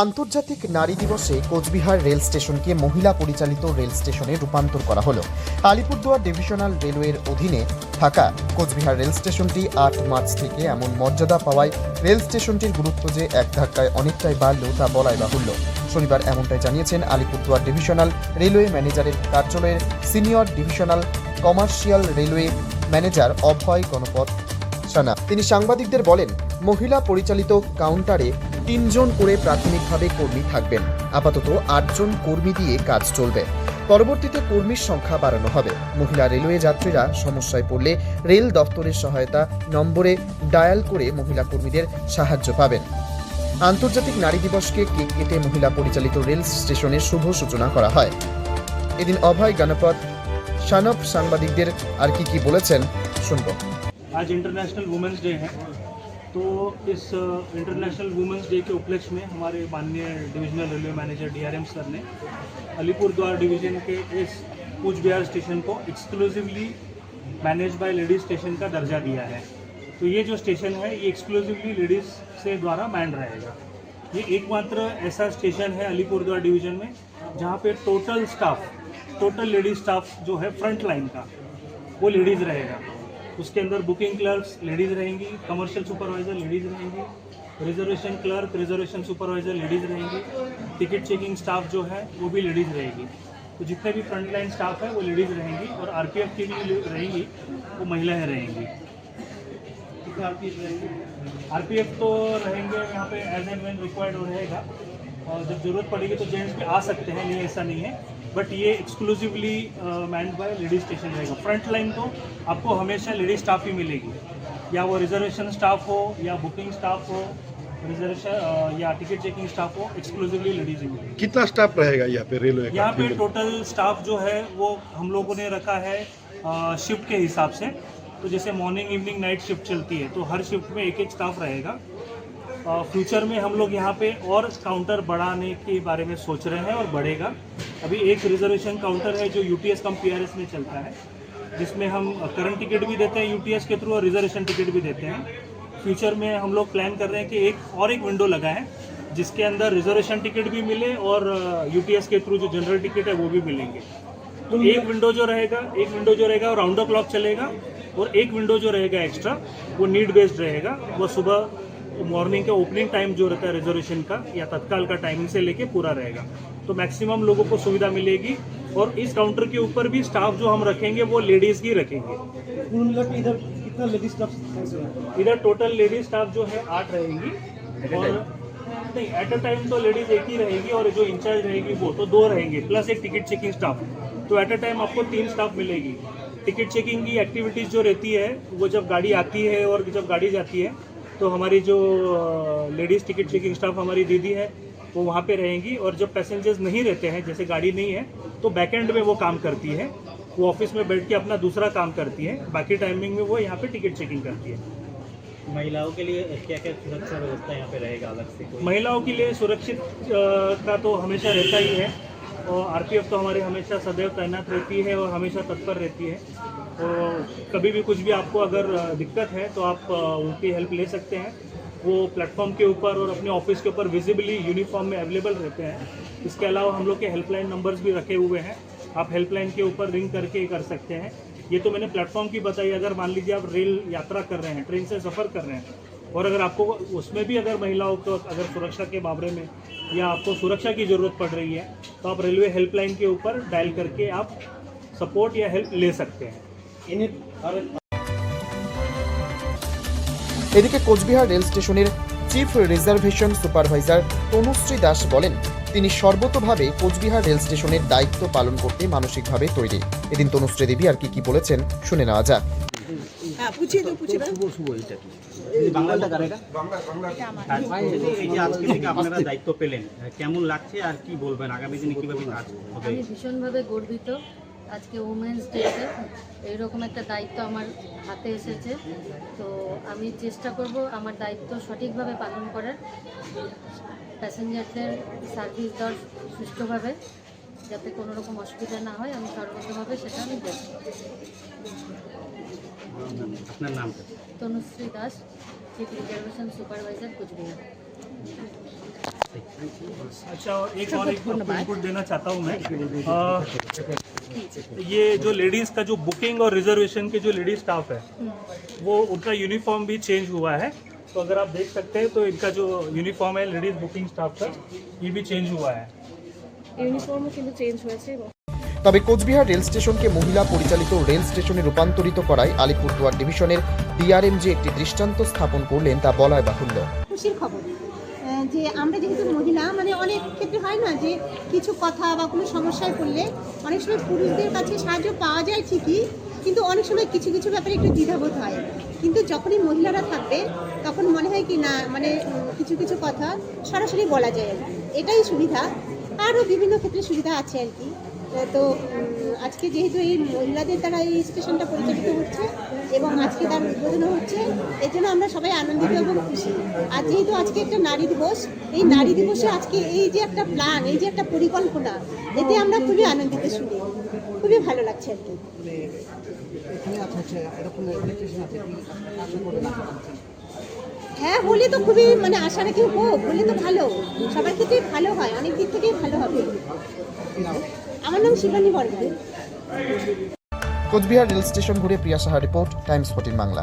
আন্তর্জাতিক নারী দিবসে কোচবিহার রেল স্টেশনকে মহিলা পরিচালিত রেল স্টেশনে রূপান্তর করা হলো। আলিপুরদুয়ার ডিভিশনাল রেলওয়ের অধীনে থাকা কোচবিহার রেল স্টেশনটি আট মার্চ থেকে এমন মর্যাদা পাওয়ায় রেল স্টেশনটির গুরুত্ব যে এক ধাক্কায় অনেকটাই বাড়ল তা বলাই বাহুল্য। শনিবার এমনটাই জানিয়েছেন আলিপুরদুয়ার ডিভিশনাল রেলওয়ে ম্যানেজারের কার্যালয়ের senior divisional commercial railway manager Abhay Ganpat Sana. তিনি সাংবাদিকদের বলেন, মহিলা পরিচালিত কাউন্টারে তিনজন করে প্রাথমিকভাবে কর্মী থাকবেন। আপাতত আটজন কর্মী দিয়ে কাজ চলবে। পরবর্তীতে কর্মীর সংখ্যা বাড়ানো হবে। মহিলা রেলওয়ে যাত্রীরা সমস্যায় পড়লে রেল দফতরের সহায়তা নম্বরে ডায়াল করে মহিলা কর্মীদের সাহায্য পাবেন। আন্তর্জাতিক নারী দিবসকে কেক কেটে মহিলা পরিচালিত রেল স্টেশনের শুভ সূচনা করা হয়। এদিন অভয় গণপত সানব সাংবাদিকদের আর কি কি বলেছেন, শুনব। আজ ইন্টারন্যাশনাল উমেন্স ডে হ্যাঁ। तो इस इंटरनेशनल वुमेंस डे के उपलक्ष्य में हमारे माननीय divisional railway manager DRM sir ने अलीपुर द्वार डिवीज़न के इस कूच बिहार स्टेशन को exclusively manage by ladies station का दर्जा दिया है। तो ये जो स्टेशन है, ये एक्सक्लूसिवली लेडीज़ से द्वारा मैन रहेगा। ये एकमात्र ऐसा स्टेशन है अलीपुर द्वार डिवीज़न में, जहाँ पे total staff total ladies staff जो है फ्रंट लाइन का, वो लेडीज़ रहेगा। उसके अंदर बुकिंग क्लर्क्स लेडीज़ रहेंगी कमर्शियल सुपरवाइज़र लेडीज़ रहेंगी reservation clerk reservation supervisor ladies रहेंगी टिकट चेकिंग स्टाफ जो है, वो भी लेडीज़ रहेगी। तो जितने भी फ्रंट लाइन स्टाफ है, वो लेडीज़ रहेंगी और आर पी एफ़ की भी रहेंगी, वो महिलाएँ रहेंगी। आर पी एफ़ तो रहेंगे यहाँ पे एज एंड व्हेन रिक्वायर्ड रहेगा। और जब ज़रूरत पड़ेगी तो जेंट्स भी आ सकते हैं, नहीं, ऐसा नहीं है। बट ये exclusively manned by ladies station रहेगा। फ्रंट लाइन तो आपको हमेशा लेडीज़ स्टाफ ही मिलेगी। या वो रिजर्वेशन स्टाफ हो या बुकिंग स्टाफ हो रिजर्वेशन या टिकट चेकिंग स्टाफ हो एक्सक्लूसिवली लेडीज़ ही मिलेगी। कितना स्टाफ रहेगा यहाँ पे रेलवे यहाँ पे टोटल स्टाफ जो है वो हम लोगों ने रखा है शिफ्ट के हिसाब से। तो जैसे मॉर्निंग इवनिंग नाइट शिफ्ट चलती है तो हर शिफ्ट में एक एक स्टाफ रहेगा फ्यूचर में हम लोग यहाँ पे और काउंटर बढ़ाने के बारे में सोच रहे हैं और बढ़ेगा। अभी एक रिजर्वेशन काउंटर है जो यूटीएस कम पीआरएस में चलता है जिसमें हम करंट टिकट भी देते हैं यूटीएस के थ्रू और रिजर्वेशन टिकट भी देते हैं। फ्यूचर में हम लोग प्लान कर रहे हैं कि एक और एक विंडो लगा है जिसके अंदर रिजर्वेशन टिकट भी मिले और यूटीएस के थ्रू जो जनरल टिकट है वो भी मिलेंगे। तो एक विंडो जो रहेगा एक विंडो जो रहेगा राउंड द क्लॉक चलेगा और एक विंडो जो रहेगा एक्स्ट्रा वो नीड बेस्ड रहेगा। वो सुबह मॉर्निंग का ओपनिंग टाइम जो रहता है रिजर्वेशन का या तत्काल का टाइमिंग से लेके पूरा रहेगा। तो मैक्सिमम लोगों को सुविधा मिलेगी और इस काउंटर के ऊपर भी स्टाफ जो हम रखेंगे वो लेडीज़ ही रखेंगे। इधर कितना लेडीज़ स्टाफ इधर टोटल लेडीज़ स्टाफ जो है आठ रहेंगी और नहीं एट अ टाइम तो लेडीज़ एक ही रहेगी और जो इंचार्ज रहेगी वो तो दो रहेंगे प्लस एक टिकट चेकिंग स्टाफ तो एट अ टाइम आपको तीन स्टाफ मिलेगी। टिकट चेकिंग की एक्टिविटीज़ जो रहती है वो जब गाड़ी आती है और जब गाड़ी जाती है तो हमारी जो लेडीज़ टिकट चेकिंग स्टाफ हमारी दीदी है वो वहाँ पे रहेंगी और जब पैसेंजर्स नहीं रहते हैं जैसे गाड़ी नहीं है तो बैक एंड में वो काम करती है। वो ऑफ़िस में बैठ के अपना दूसरा काम करती है। बाकी टाइमिंग में वो यहाँ पे टिकट चेकिंग करती है। महिलाओं के लिए क्या क्या सुरक्षा व्यवस्था यहाँ पे रहेगा अलग से कोई? महिलाओं के लिए सुरक्षित का तो हमेशा रहता ही है। और आरपीएफ तो हमारे हमेशा सदैव तैनात रहती है और हमेशा तत्पर रहती है। और कभी भी कुछ भी आपको अगर दिक्कत है तो आप उनकी हेल्प ले सकते हैं। वो प्लेटफॉर्म के ऊपर और अपने ऑफ़िस के ऊपर विजिबली यूनिफॉर्म में अवेलेबल रहते हैं। इसके अलावा हम लोग के हेल्पलाइन नंबर्स भी रखे हुए हैं। आप हेल्पलाइन के ऊपर रिंग करके कर सकते हैं। ये तो मैंने प्लेटफॉर्म की बताई, अगर मान लीजिए आप रेल यात्रा कर रहे हैं ट्रेन से सफ़र कर रहे हैं, और अगर आपको उसमें भी अगर महिलाओं को अगर सुरक्षा के मामले में या आपको सुरक्षा की ज़रूरत पड़ रही है तो आप रेलवे हेल्पलाइन के ऊपर डायल करके आप सपोर्ट या हेल्प ले सकते हैं। और এদিকে কোচবিহার রেল স্টেশনের chief reservation supervisor Tanushree Das বলেন তিনি সর্বতোভাবে কোচবিহার রেল স্টেশনের দায়িত্ব পালন করতে মানসিকভাবে তৈরি। এদিন তনুশ্রী দেবী আর কি কি বলেছেন শুনে নেওয়া যাক। হ্যাঁ পুছিয়ে দাও পুছিয়ে দাও। বাংলাটা কারেগা এই যে আজকে থেকে আপনারা দায়িত্ব পেলেন। কেমন লাগছে আর কি বলবেন? আগামী দিনে কীভাবে আমি ভীষণভাবে গর্বিত। আজকে উমেন্স ডেতে এইরকম একটা দায়িত্ব আমার হাতে এসেছে তো আমি চেষ্টা করব আমার দায়িত্ব সঠিকভাবে পালন করার প্যাসেঞ্জারদের সার্ভিস দেওয়ার সুষ্ঠুভাবে যাতে কোনো রকম অসুবিধা না হয় আমি সর্বতভাবে সেটা আমি দেখব আপনার নামটা Tanushree Das chief reservation supervisor Cooch Behar अच्छा एक और एक इनपुट देना चाहता हूँ मैं अ, ये जो लेडीज़ का जो बुकिंग और रिजर्वेशन के जो लेडीज स्टाफ है वो उनका यूनिफॉर्म भी चेंज हुआ है तो अगर आप देख सकते हैं तो इनका जो यूनिफॉर्म है लेडीज बुकिंग स्टाफ का ये भी चेंज हुआ है ইউনিফর্মও কিন্তু চেঞ্জ হয়েছে তবে কোচবিহার রেল স্টেশনকে মহিলা পরিচালিত রেল স্টেশনে রূপান্তরিত করায় আলিপুরদুয়ার ডিভিশনের ডিআরএম যে একটি দৃষ্টান্ত স্থাপন করলেন তা বলায় বাহুল্য খুশির খবর আহ, যে আমরা যেহেতু মহিলা মানে অনেক ক্ষেত্রে হয় না যে কিছু কথা বা কোনো সমস্যায় পড়লে অনেক সময় পুরুষদের কাছে সাহায্য পাওয়া যায় ঠিকই, কিন্তু অনেক সময় কিছু কিছু ব্যাপারে একটু দ্বিধাবোধ হয়। কিন্তু যখনই মহিলারা থাকবে, তখন মনে হয় কি না মানে কিছু কিছু কথা সরাসরি বলা যায়। এটাই সুবিধা। আরও বিভিন্ন ক্ষেত্রে সুবিধা আছে আর কি। তো আজকে যেহেতু এই মহিলাদের দ্বারা এই স্টেশনটা পরিচালিত হচ্ছে এবং আজকে তার উদ্বোধন হচ্ছে, এর জন্য আমরা সবাই আনন্দিত এবং খুশি। আর যেহেতু আজকে একটা নারী দিবস, এই নারী দিবসে আজকে এই যে একটা প্ল্যান এই যে একটা পরিকল্পনা, এতে আমরা খুবই আনন্দিত শুনি। খুবই ভালো লাগছে আর কি। হ্যাঁ হলে তো খুবই মানে আশা রাখি হোক, হলে তো ভালো। সবার ক্ষেত্রেই ভালো হয়, অনেক দিক থেকেই ভালো হবে। আমার নাম শিবানী বর্মন। কোচবিহার রেল স্টেশন ঘুরে Priya Saha report Times fourteen Bangla.